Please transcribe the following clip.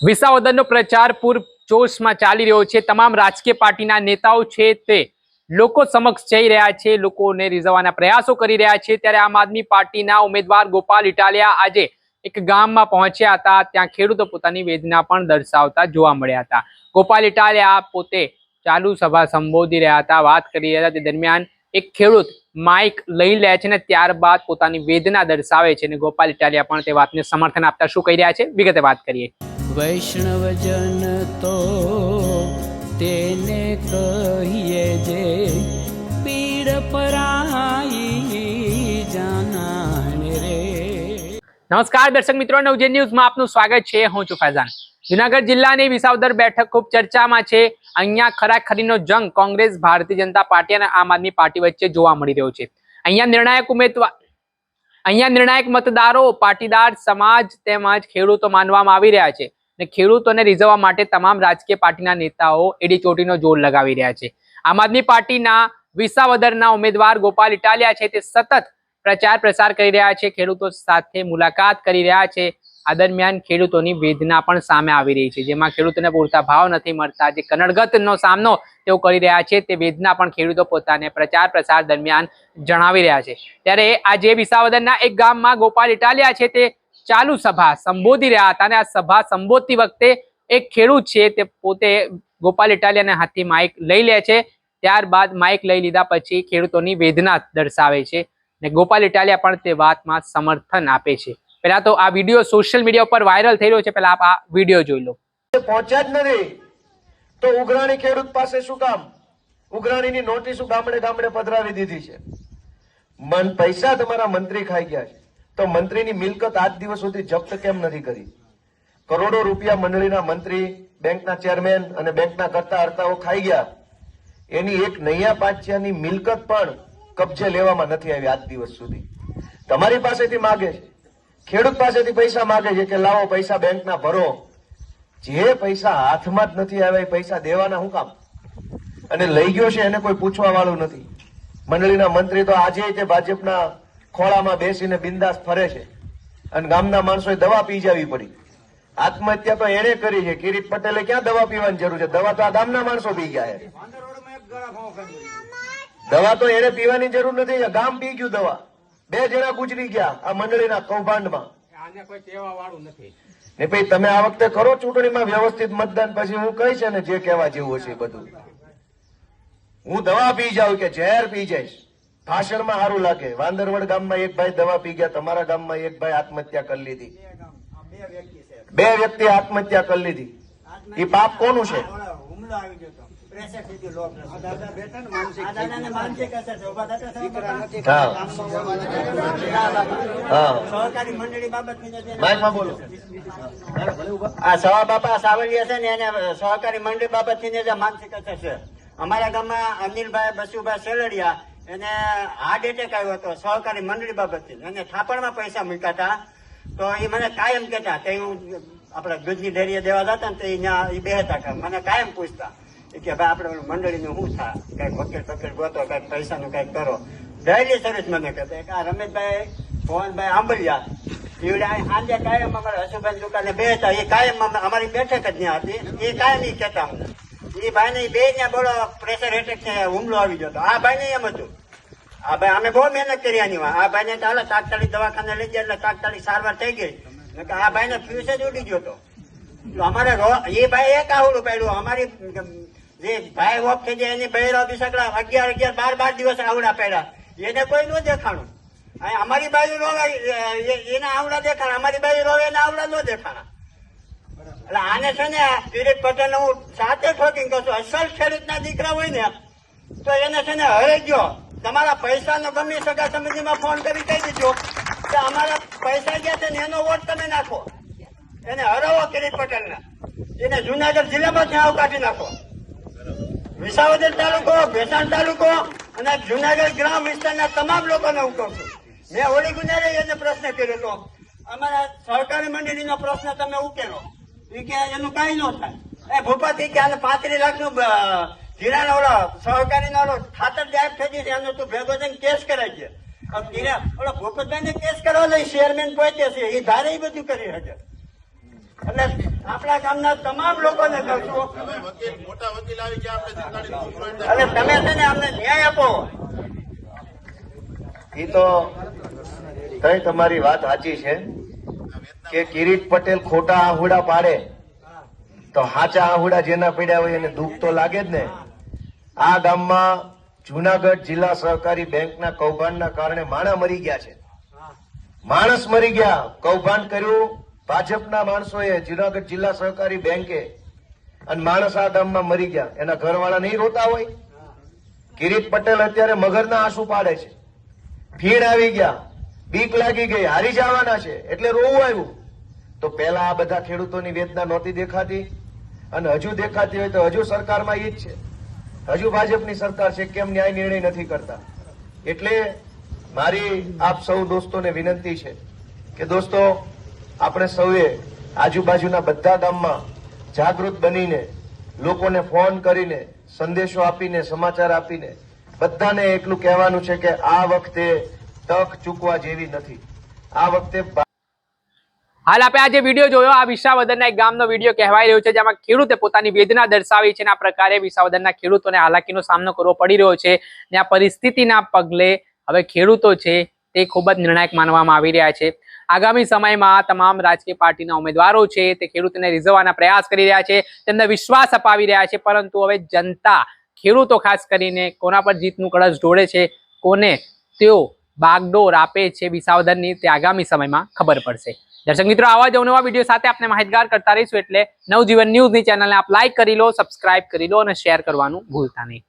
વિસાવદરનો પ્રચાર પૂરજોશમાં ચાલી રહ્યો છે. તમામ રાજકીય પાર્ટીના નેતાઓ છે તે લોકો સમક્ષ જઈ રહ્યા છે, લોકોને રીઝવવાના પ્રયાસો કરી રહ્યા છે. ત્યારે આમ આદમી પાર્ટીના ઉમેદવાર ગોપાલ ઇટાલિયા આજે એક ગામમાં પહોંચ્યા હતા. ત્યાં ખેડૂતો પોતાની વેદના પણ દર્શાવતા જોવા મળ્યા હતા. ગોપાલ ઇટાલિયા પોતે ચાલુ સભા સંબોધી રહ્યા હતા. વાત કરી રહ્યા હતા તે દરમિયાન એક ખેડૂત માઇક લઈ લે છે ને ત્યારબાદ પોતાની વેદના દર્શાવે છે અને ગોપાલ ઇટાલિયા પણ તે વાતને સમર્થન આપતા શું કહી રહ્યા છે? વિગતે વાત કરીએ. વૈષ્ણવજન તો તેને કહીએ જે પીડ પરાઈ જાનાને રે. નમસ્કાર દર્શક મિત્રો, નવજે ન્યૂઝમાં આપનું સ્વાગત છે. હું છું ફૈઝાન. જુનાગઢ જિલ્લાની વિસાવદર બેઠક ખૂબ ચર્ચામાં છે. અહીંયા ખરાખરીનો જંગ કોંગ્રેસ, ભારતીય જનતા પાર્ટી અને આમ આદમી પાર્ટી વચ્ચે જોવા મળી રહ્યો છે. અહીંયા નિર્ણાયક ઉમેદવાર અહીંયા નિર્ણાયક મતદારો, પાટીદાર, સમાજ તેમજ ખેડૂતો માનવામાં આવી રહ્યા છે. અને ખેડૂતોને રીઝવવા માટે તમામ રાજકીય પાર્ટીના નેતાઓ એડી ચોટીનો જોર લગાવી રહ્યા છે. આમ આદમી પાર્ટીના વિસાવદરના ઉમેદવાર ગોપાલ ઇટાલિયા છે તે સતત પ્રચાર પ્રસાર કરી રહ્યા છે, ખેડૂતો સાથે મુલાકાત કરી રહ્યા છે. આ દરમિયાન ખેડૂતોની વેદના પણ સામે આવી રહી છે, જેમાં ખેડૂતોને પૂરતા ભાવ નથી મળતા. જે કનડગતનો સામનો તેઓ કરી રહ્યા છે તે વેદના પણ ખેડૂતો પોતાને પ્રચાર પ્રસાર દરમિયાન જણાવી રહ્યા છે. ત્યારે આજે વિસાવદરના એક ગામમાં ગોપાલ ઇટાલિયા છે તે ચાલુ સભા સંબોધી રહ્યા હતા અને આ સભા સંબોધતી વખતે એક ખેડૂત છે તે પોતે ગોપાલ ઇટાલિયાના હાથથી માઇક લઈ લે છે. ત્યારબાદ માઇક લઈ લીધા પછી ખેડૂતોની વેદના દર્શાવે છે ને ગોપાલ ઇટાલિયા પણ તે વાતમાં સમર્થન આપે છે. પહેલા તો આ વીડિયો સોશિયલ મીડિયા ઉપર વાયરલ થઈ રહ્યો છે. પહેલા આપ આ વીડિયો જોઈ લો. પહોંચ્યા જ નથી. તો ઉઘરાણી ખેડૂત પાસે શું કામ? ઉઘરાણીની નોટિસ ગામડે ગામડે પધરાવી દીધી છે. મન પૈસા તમારા મંત્રી ખાઈ ગયા છે. તો મંત્રીની મિલકત આજ દિવસ સુધી જપ્ત કેમ નથી કરી? કરોડો રૂપિયા મંડળીના મંત્રી, બેંકના ચેરમેન અને બેંકના કરતા હર્તાઓ ખાઈ ગયા. એની એક નૈયા પાંચિયાની મિલકત પણ કબજે લેવામાં નથી આવી આજ દિવસ સુધી. તમારી પાસેથી માગે છે. ખેડૂત પાસેથી પૈસા માગે છે કે લાવો, પૈસા બેંકના ભરો. જે પૈસા હાથમાં જ નથી આવ્યા, એ પૈસા દેવાના હું કામ? અને લઈ ગયો છે, એને કોઈ પૂછવા વાળું નથી. મંડળીના મંત્રી તો આજે તે ભાજપના ખોળામાં બેસીને બિંદાસ ફરે છે. અને ગામના માણસોએ દવા પી જવી પડી. આત્મહત્યા તો એને કરી છે. કિરીટ પટેલે ક્યાં દવા પીવાની જરૂર છે? દવા તો આ ગામના માણસો પી ગયા દવા તો એને પીવાની જરૂર નથી. ગામ પી ગયું દવા. બે જણા ગુજરી ગયા આ મંડળીના કૌભાંડમાં. ને ભાઈ, તમે આ વખતે કરો ચૂંટણીમાં વ્યવસ્થિત મતદાન, પછી હું કહીશ ને જે કહેવા જેવું હશે બધું. હું દવા પી જાઉં કે ઝેર પી જઈશ. ભાષણમાં સારું લાગે. વાંદરવડ ગામમાં એક ભાઈ દવા પી ગયા તમારા ગામમાં એક ભાઈ આત્મહત્યા કરી લીધી. બે વ્યક્તિ આત્મહત્યા કરી લીધી. એ પાપ કોનું છે? સહકારી મંડળી છે ને માઇકમાં બોલો. આ સવા બાપા સાવલિયા છે ને એને સહકારી મંડળી બાબતની જે માનસિક અસર છે. અમારા ગામમાં અનિલભાઈ બસુભાઈ સેલડિયા એને હાર્ટ એટેક આવ્યો હતો, સહકારી મંડળી બાબતથી. એને થાપણમાં પૈસા મૂક્યા હતા. તો એ મને કાયમ કહેતા તે હું આપણે દૂધની ડેરીએ દેવા જતા ને તો ન્યા એ બેહતા હતા. મને કાયમ પૂછતા કે ભાઈ આપણે મંડળીનું શું થાય કંઈક વકીલ વકીલ ગોતો, કંઈક પૈસાનું કંઈક કરો. ડેલી સર્વિસ મને કહેતા. કે આ રમેશભાઈ પવનભાઈ આંબલિયા એવડે આ સાંજે કાયમ અમારા હસુભાઈ દુકાને બેસતા એ કાયમ અમે- અમારી બેઠક જ ત્યાં હતી. એ કાયમ એ કહેતા અમને એ ભાઈ બે ત્યાં બોલો પ્રેશર હેઠળ હુમલો આવી ગયો આ ભાઈ એમ હતું. આ ભાઈ, અમે બહુ મહેનત કરી આની આ ભાઈ ને ચાલો તાત્કાલિક દવાખાને લઈ ગયા એટલે તાત્કાલિક સારવાર થઈ ગઈ. આ ભાઈ ને જ ઉડી ગયો હતો અમારે એ ભાઈ એક આવડું પડ્યું. અમારી, જે ભાઈ ઓફ થઈ જાય એની બહેરા બિસકડા અગિયાર અગિયાર, બાર બાર દિવસ આવડા પડ્યા. એને કોઈ ન દેખાણું. અમારી બાજુ રોવે એના આવડા દેખાણા. અમારી બાજુ રોવે એના આવડા ન દેખાણા. એટલે આને છે ને કિરીટ પટેલ હું સાથે ઠોકીને કહું છું, અસલ ખેડૂતના દીકરા હોય ને, તો એને છે ને હરે ગયો. તમારા પૈસાનો ગમી સગા સમિતિમાં ફોન કરી કહી દીધો. કે અમારા પૈસા ગયા છે ને એનો વોટ તમે નાખો. એને હરાવો કિરીટ પટેલને. એને જુનાગઢ જિલ્લામાં ત્યાં કાઢી નાખો. વિસાવદર તાલુકો, ભેસાણ તાલુકો અને જુનાગઢ ગ્રામ વિસ્તારના તમામ લોકોને હું કહું છું. મેં હોળી ગુનારે એને પ્રશ્ન કર્યો હતો. અમારા સહકારી મંડળીનો પ્રશ્ન તમે ઉકેલો. એનું કઈ ન થાય. એ ભૂપત એ કે પાંત્રીસ લાખનું ધિરાણ ઓલો સહકારી નો ખાતર જાય થઈ છે, એનો તું ભેગો થઈને કેસ કરાય છે ધીરા, ઓલો ભૂપતભાઈ ને કેસ કરવા લઈ ચેરમેન પહોંચે છે એ ધારે બધું કરી શકે. એટલે આપણા ગામના તમામ લોકોને કહું મોટા વકીલ અને તમે છે ને અમને ન્યાય આપો. એ તો કઈ તમારી વાત સાચી છે? કે કિરીટ પટેલ ખોટા આહુડા પાડે, તો હાચા આહુડા જેના પીડ્યા હોય એને દુઃખ તો લાગે જ ને. આ ગામમાં જુનાગઢ જિલ્લા સહકારી બેંકના કૌભાંડના કારણે માણા મરી ગયા છે. માણસ મરી ગયા. કૌભાંડ કર્યું ભાજપના માણસોએ જુનાગઢ જિલ્લા સહકારી બેંકે. અને માણસ આ ગામમાં મરી ગયા. એના ઘરવાળા નહીં રોતા હોય? કિરીટ પટેલ અત્યારે મગરના આંસુ પાડે છે. ભીડ આવી ગયા. બીક લાગી ગઈ. હારી જવાના છે. એટલે રોવું આવ્યું. તો પેલા આ બધા ખેડૂતોની વેદના નહોતી દેખાતી? અને હજુ દેખાતી હોય તો હજુ સરકારમાં એ જ છે. હજુ ભાજપની સરકાર છે, કેમ ન્યાય નિર્ણય નથી કરતા? એટલે મારી આપ સૌ દોસ્તોને વિનંતી છે કે દોસ્તો, આપણે સૌએ આજુબાજુના બધા ગામમાં જાગૃત બનીને, લોકોને ફોન કરીને, સંદેશો આપીને, સમાચાર આપીને, બધાને એટલું કહેવાનું છે કે આ વખતે તક ચૂકવા જેવી નથી. આ વખતે હાલ આપણે આ જે વીડિયો જોયો. આ વિસાવદરના એક ગામનો વીડિયો કહેવાય રહ્યો છે, જેમાં ખેડૂતે પોતાની વેદના દર્શાવી છે આ પ્રકારે વિસાવદરના ખેડૂતોને હાલાકીનો સામનો કરવો પડી રહ્યો છે ને આ પરિસ્થિતિના પગલે હવે ખેડૂતો છે તે ખૂબ જ નિર્ણાયક માનવામાં આવી રહ્યા છે. આગામી સમયમાં તમામ રાજકીય પાર્ટીના ઉમેદવારો છે તે ખેડૂતોને રીઝવવાના પ્રયાસ કરી રહ્યા છે, તેમને વિશ્વાસ અપાવી રહ્યા છે, પરંતુ હવે જનતા ખેડૂતો ખાસ કરીને કોના પર જીતનું કળશ ઢોળે છે, કોને તેઓ બાગડોર આપે છે વિસાવદનની તે આગામી સમયમાં ખબર પડશે. દર્શક મિત્રો, આવા જ અવનવા વીડિયો સાથે આપણે માહિતગાર કરતા રહીશું એટલે નવજીવન ન્યૂઝની ચેનલને આપ લાઇક કરી લો સબસ્ક્રાઇબ કરી લો અને શેર કરવાનું ભૂલતા નહીં.